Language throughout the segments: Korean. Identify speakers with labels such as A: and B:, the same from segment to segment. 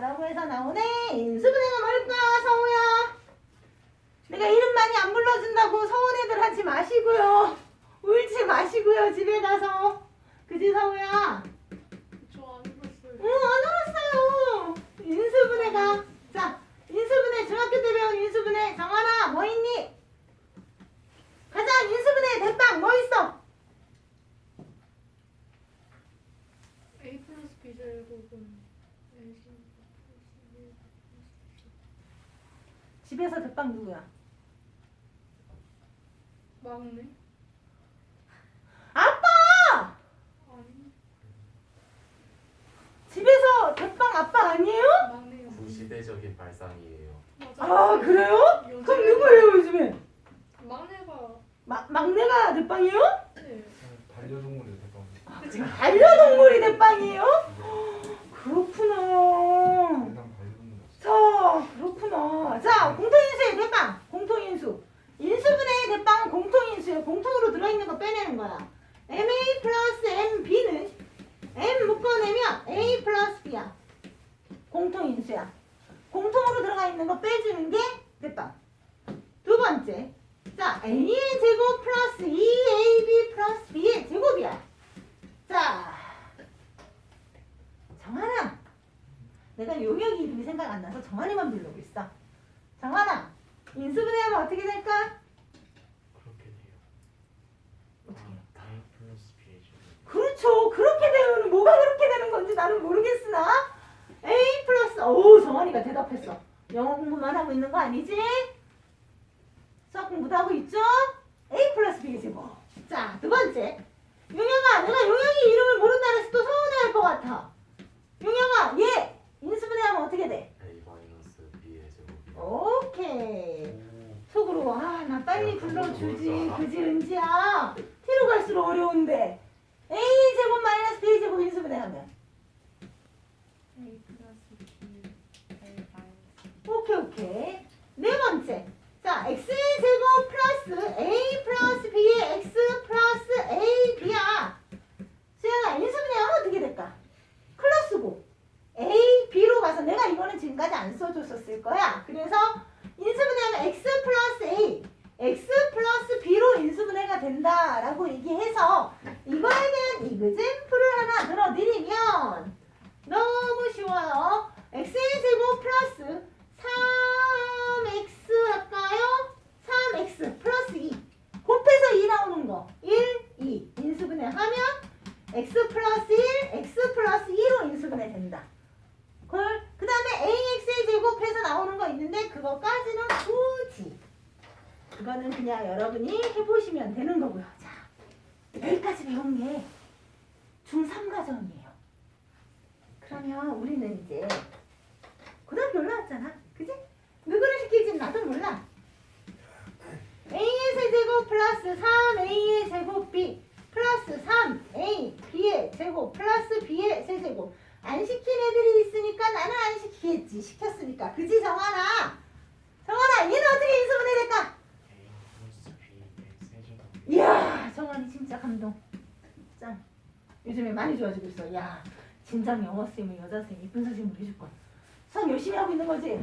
A: 라고 해서 나오네. 인수분해가 뭘까, 서우야? 내가 이름 많이 안 불러준다고 서운해들 하지 마시고요. 울지 마시고요, 집에 가서. 그지, 서우야?
B: 저안 봤어요.
A: 응, 안 울었어요. 인수분해가. 자, 인수분해, 중학교 때 배운 인수분해. 정하나, 뭐 있니? 가자, 인수분해, 대빵, 뭐 있어?
B: A 플러스 B 제곱은 A 제곱
A: 집에서 대빵 누구야?
B: 막내?
A: 아빠!
B: 아니
A: 집에서 대빵 아빠 아니에요?
B: 막내가
C: 구시대적인 발상이에요.
B: 맞아.
A: 아, 그래요?
B: 요즘에
A: 그럼 누구예요, 요즘에?
B: 막내가
A: 마, 막내가 대빵이에요?
B: 네.
D: 반려동물이 대박.
A: 반려동물이 대빵이에요? 그렇구나.
D: 세상 반려동물.
A: 자, 그렇구나. 자, 공통인수의 대빵. 공통인수. 인수분해의 대빵은 공통인수예요. 공통으로 들어있는 거 빼내는 거야. MA 플러스 MB는 M 묶어내면 A 플러스 B야. 공통인수야. 공통으로 들어가 있는 거 빼주는 게 대빵. 두 번째. 자, A의 제곱 플러스 2AB 플러스 B의 제곱이야. 자, 정하나. 내가 용역이 이름이 생각 안 나서 정한이만 부르고 있어. 정한아, 인수분해하면 어떻게 될까?
C: 그렇게 돼요.
A: 어떻게 해요?
C: 아, 플러스 제곱.
A: 그렇죠. 그렇게 되면 뭐가 그렇게 되는 건지 나는 모르겠으나 A 플러스 오 정한이가 대답했어. 영어 공부만 하고 있는 거 아니지? 수학 공부도 하고 있죠? A 플러스 B의 제곱. 자, 두 번째. 용영아, 내가 용영이 이름을 모른다 그래서 또 서운해할 것 같아. 용영아, 얘 인수분해하면 어떻게 돼?
C: A 마이너스 B의 제곱.
A: 오케이. 속으로 아 나 빨리 불러주지. 그지 은지야? 뒤로 갈수록 어려운데. A 제곱 마이너스 b 제곱 인수분해 하면.
B: A 플러스 B A 마이너스
A: 오케이 오케이. 네 번째. 자 x의 제곱 플러스 a 플러스 b의 x 플러스 a b야. 수영아 인수분해하면 어떻게 될까? 클러스고 a b로 가서 내가 이거는 지금까지 안 써줬었을 거야. 그래서 인수분해하면 x 플러스 a x 플러스 b로 인수분해가 된다 라고 얘기해서 이거에 대한 이그젠플을 하나 들어드리면 너무 쉬워요. x의 제곱 플러스 3x 할까요? 3x 플러스 2 곱해서 2 나오는 거 1, 2 인수분해 하면 x 플러스 1, x 플러스 2로 인수분해 된다. 그걸 그 다음에 ax의 제곱해서 나오는 거 있는데 그거까지는 굳이 그거는 그냥 여러분이 해보시면 되는 거고요. 자 여기까지 배운 게 중3 과정이에요. 그러면 우리는 이제 고등학교 올라왔잖아. 그지? 누구를 시킬지 나도 몰라. a의 세제곱 플러스 3a의 제곱 b 플러스 3a b의 제곱 플러스 b의 세제곱 안 시킨 애들이 있으니까 나는 안 시키겠지. 시켰으니까. 그지 정하나? 정하나 얘는 어떻게 인수분해 될까?
C: A 플러스 B의 세제곱.
A: 이야 정환이 진짜 감동 짱 요즘에 많이 좋아지고 있어. 야 진작 영어 쌤이 여자 쌤 이쁜 선생님으로 해줄 거야 수학 열심히 하고 있는 거지?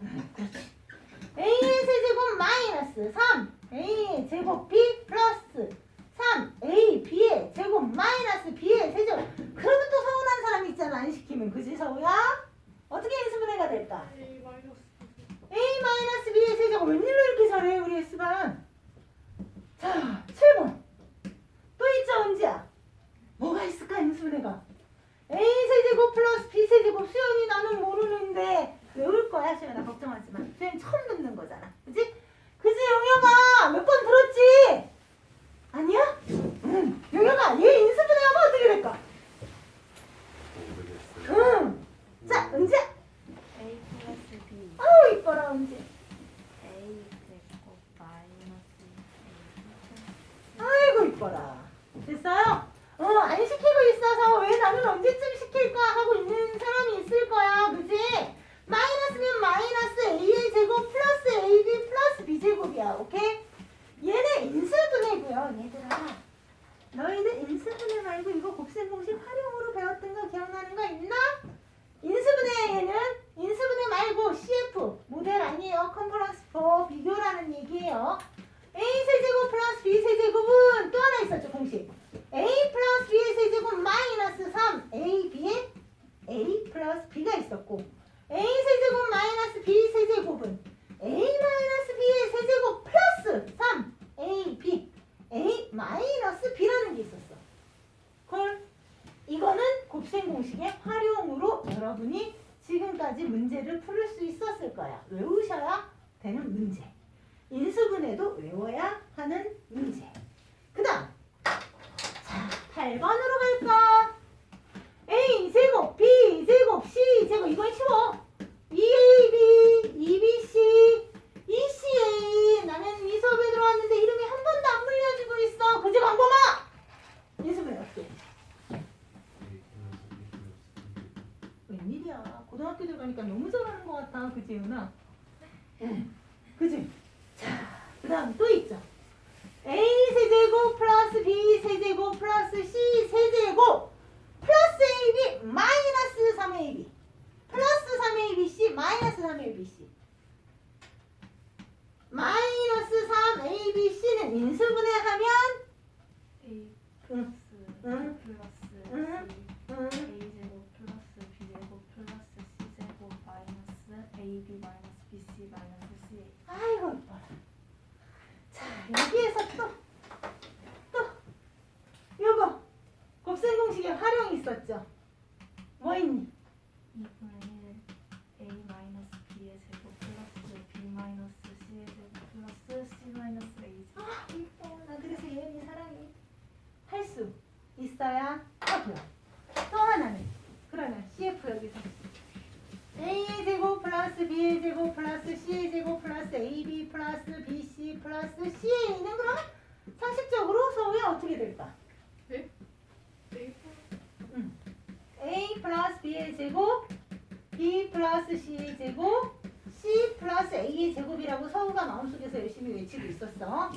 A: 응, 그렇지 a의 세제곱 마이너스 3 a의 제곱 b 플러스 3 a b의 제곱 마이너스 b의 세제곱. 그러면 또 서운한 사람이 있잖아. 안 시키면. 그지 서우야? 어떻게 인수분해가 될까?
B: A 마이너스
A: B의 세제곱 웬일로 이렇게 잘해 우리 S반? 자 7번 또 있죠 은지야 뭐가 있을까 인수분해가 A 세제곱 플러스 B 세제곱 수연이 나는 모르는데 외울 거야 수연아 걱정하지 마 수연이 처음 듣는 거잖아 그지? 그지 용혁아 몇 번 들었지? 아니야? 응 용혁아 얘 인수분해하면 어떻게 될까?
C: 모르겠어요.
A: 응 자 은지야
E: A 플러스 B
A: 아우 이뻐라 은지
E: A 제곱 마이너스 A
A: 아이고 이뻐라 됐어요? 어 안 시키고 있어서 왜 나는 언제쯤 시킬까 하고 있는 사람이 있을 거야 그지? 마이너스면 마이너스 a의 제곱 플러스 ab 플러스 b 제곱이야 오케이? 얘네 인수분해고요 얘들아 너희들 인수분해 말고 이거 곱셈 공식 곱셈 공식의 활용으로 여러분이 지금까지 문제를 풀을 수 있었을 거야. 외우셔야 되는 문제. 인수분해도 외워야 하는 문제. 그 다음. 자, 8번으로 갈까? A 제곱, B 제곱, C 제곱. 이건 쉬워. 2AB, 2BC, 2CA. 나는 이 수업에 들어왔는데 이름이 한 번도 안 물려지고 있어. 그지, 광범아?
C: 플러스 B 플러스
A: 웬일이야. 고등학교 들어가니까 너무 잘하는 것 같아. 그지, 은아? 응. 그지? 자, 그 다음 또 있죠. A 세제곱 플러스 B 세제곱 플러스 C 세제곱 플러스 AB 마이너스 3AB 플러스 3ABC 마이너스 3ABC 마이너스 3ABC는 인수분해하면
E: A
A: 응.
E: 플러스
A: 응.
E: B 플러스
A: 응.
E: C
A: 응.
E: A 제곱 플러스 B 제곱 플러스 C 제곱 마이너스 AB 마이너스 BC 마이너스 C
A: 아이고 이뻐라. 자 여기에서 또 또 요거 곱셈 공식의 활용 이 있었죠. 뭐 있니?
E: 2분의 1 A 마이너스 B의 제곱 플러스 B 마이너스 C의 제곱 플러스 C 마이너스 A 제곱
A: 아 이뻐 나 그래서 예은이 사랑해. 할 수 있어야 하고요. 또 하나는 그러면 CF 여기서 A 제곱 플러스 B 제곱 플러스 C 제곱 플러스 AB 플러스 BC 플러스 CA는 그럼 상식적으로 서울이 어떻게 될까?
B: A 플러스
A: A 플러스 B의 제곱, B 플러스 C의 제곱, C 플러스 A의 제곱이라고 서우가 마음속에서 열심히 외치고 있었어.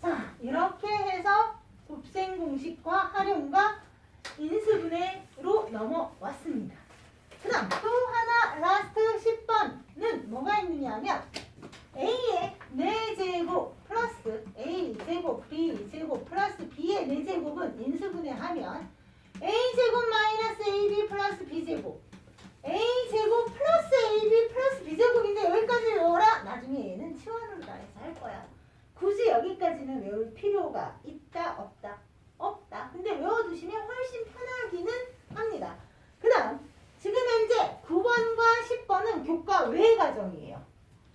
A: 자, 이렇게 해서 곱셈 공식과 활용과 인수분해로 넘어왔습니다. 그 다음 또 하나 라스트 10번은 뭐가 있느냐면 A의 4제곱 플러스 A 제곱 B 제곱 플러스 B의 4제곱은 인수분해하면 a제곱 마이너스 ab 플러스 b제곱 a제곱 플러스 ab 플러스 b제곱인데 여기까지 외워라 나중에 얘는 치환으로 다 해서 할 거야 굳이 여기까지는 외울 필요가 있다 없다 없다 근데 외워두시면 훨씬 편하기는 합니다 그 다음 지금 현재 9번과 10번은 교과 외 과정이에요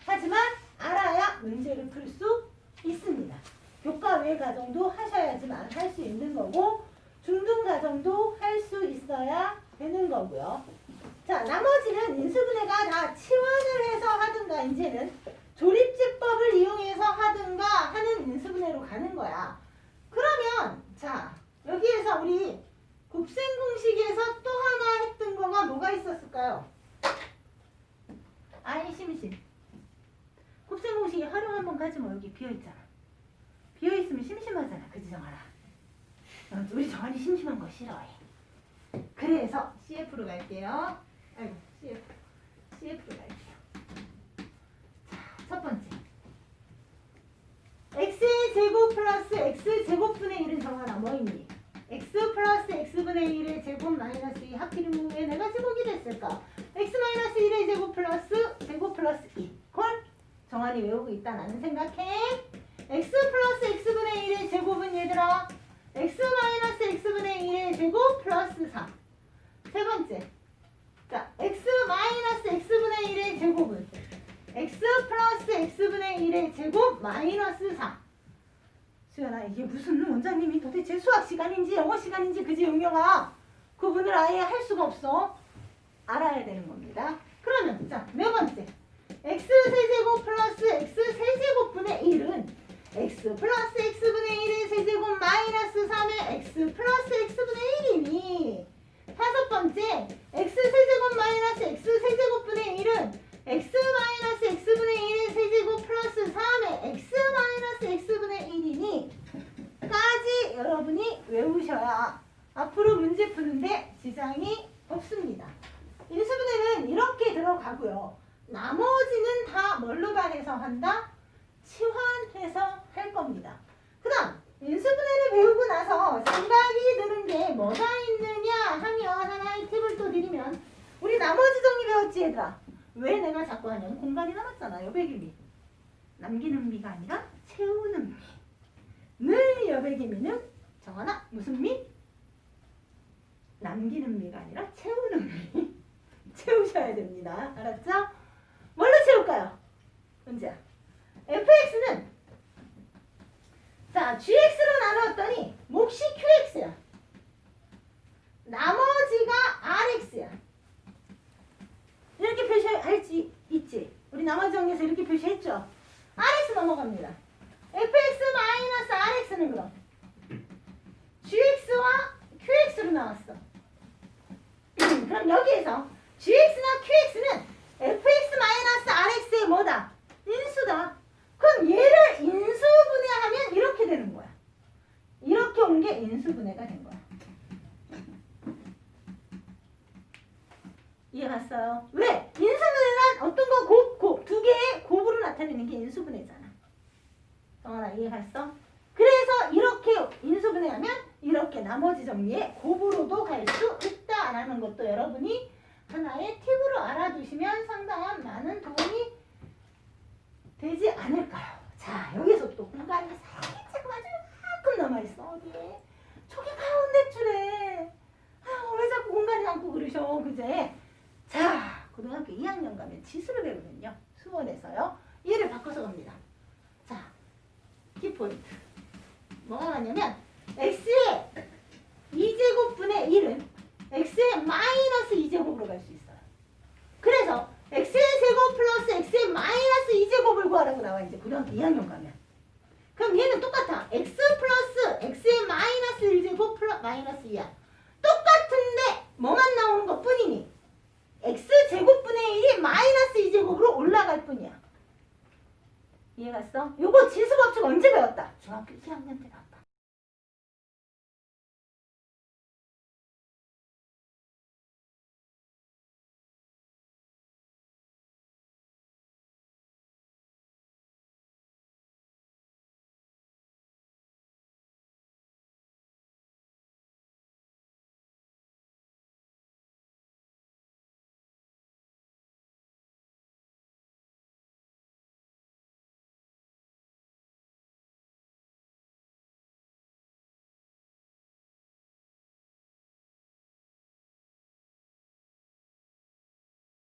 A: 하지만 알아야 문제를 풀 수 있습니다 교 과외 과정도 하셔야지만 할 수 있는 거고 중등 과정도 할 수 있어야 되는 거고요. 자, 나머지는 인수분해가 다 치환을 해서 하든가 이제는 조립제법을 이용해서 하든가 하는 인수분해로 가는 거야. 그러면 자, 여기에서 우리 곱셈 공식에서 또 하나 했던 거가 뭐가 있었을까요? 아이 심심. 곱셈 공식에 활용 한번 가지 뭐 여기 비어 있잖아. 비어 있으면 심심하잖아. 그지 정하라. 어, 우리 정한이 심심한 거 싫어해. 그래서 CF로 갈게요. 아이고 CF, CF로 갈게요. 자, 첫 번째. x의 제곱 플러스 x 제곱분의 1은 정하나 뭐 있니? x 플러스 x분의 1의 제곱 마이너스 2 하필이면 왜 내가 제곱이 됐을까? x 마이너스 1의 제곱 플러스 제곱 플러스 2. 콜? 정한이 외우고 있다 나는 생각해. x 플러스 x분의 1의 제곱은 얘들아 x 마이너스 x분의 1의 제곱 플러스 3. 세 번째. 자, x 마이너스 x분의 1의 제곱은 x 플러스 x분의 1의 제곱 마이너스 4. 수연아, 이게 무슨 원장님이 도대체 수학 시간인지 영어 시간인지 그지 응용아? 구분을 아예 할 수가 없어. 알아야 되는 겁니다. 그러면 자, 네 번째. x 세제곱 플러스 x 세제곱분의 1은 x 플러스 x분의 1의 세제곱 마이너스 3의 x 플러스 x분의 1이니 다섯 번째 x 세제곱 마이너스 x 세제곱분의 1은 x 마이너스 x분의 1의 세제곱 플러스 3의 x 마이너스 x분의 1이니 까지 여러분이 외우셔야 앞으로 문제 푸는데 지장이 없습니다. 인수분해는 이렇게 들어가고요. 나머지는 다 뭘로 반해서 한다? 치환해서 할 겁니다. 그 다음 인수분해를 배우고 나서 생각이 드는 게 뭐가 있느냐 하면 하나의 팁을 또 드리면 우리 나머지 정리 얘들아 왜 내가 자꾸 하냐면 공간이 남았잖아 여백일미 남기는 미가 아니라 채우는 미 늘 여백일미는 정하나 무슨 미? 남기는 미가 아니라 채우는 미. 채우셔야 됩니다. 알았죠? 뭘로 채울까요? 문제야. fx는 자 gx로 나누었더니 몫이 qx야. 나머지가 rx야. 이렇게 표시할 수 있지. 우리 나머지 정리에서 이렇게 표시했죠. rx 넘어갑니다. fx 마이너스 rx는 그럼 gx와 qx로 나왔어. 그럼 여기에서 gx나 qx는 fx 마이너스 rx의 뭐다? 인수다. 그럼 얘를 인수분해하면 이렇게 되는 거야. 이렇게 온 게 인수분해가 된 거야. 이해 갔어요? 왜? 인수분해란 어떤 거 곱, 곱, 두 개의 곱으로 나타내는 게 인수분해잖아. 정하나 이해 갔어? 그래서 이렇게 인수분해하면 이렇게 나머지 정리에 곱으로도 갈 수 있다라는 것도 여러분이 하나의 팁으로 알아두시면 상당한 많은 도움이 되지 않을까요? 자, 여기서 또 공간이 살짝 아주 조금 남아있어. 어디에? 저기 가운데 줄에. 아, 왜 자꾸 공간이 남고 그러셔, 그제? 자, 고등학교 2학년 가면 지수를 배우면요. 수원에서요. 얘를 바꿔서 갑니다. 자, 키 포인트. 뭐가 가냐면, x의 2제곱분의 1은 x의 마이너스 2제곱으로 갈 수 있어요. 그래서 x의 제곱 플러스 x의 마이너스 2제곱을 구하라고 나와 이제 고등학교 2학년 가면. 그럼 얘는 똑같아. x 플러스 x의 마이너스 1제곱 플러스 마이너스 2야. 똑같은데 뭐만 나오는 것 뿐이니 x 제곱분의 1이 마이너스 2제곱으로 올라갈 뿐이야. 이해 갔어? 요거 지수 법칙 언제 배웠다? 중학교 2학년 때 나왔다.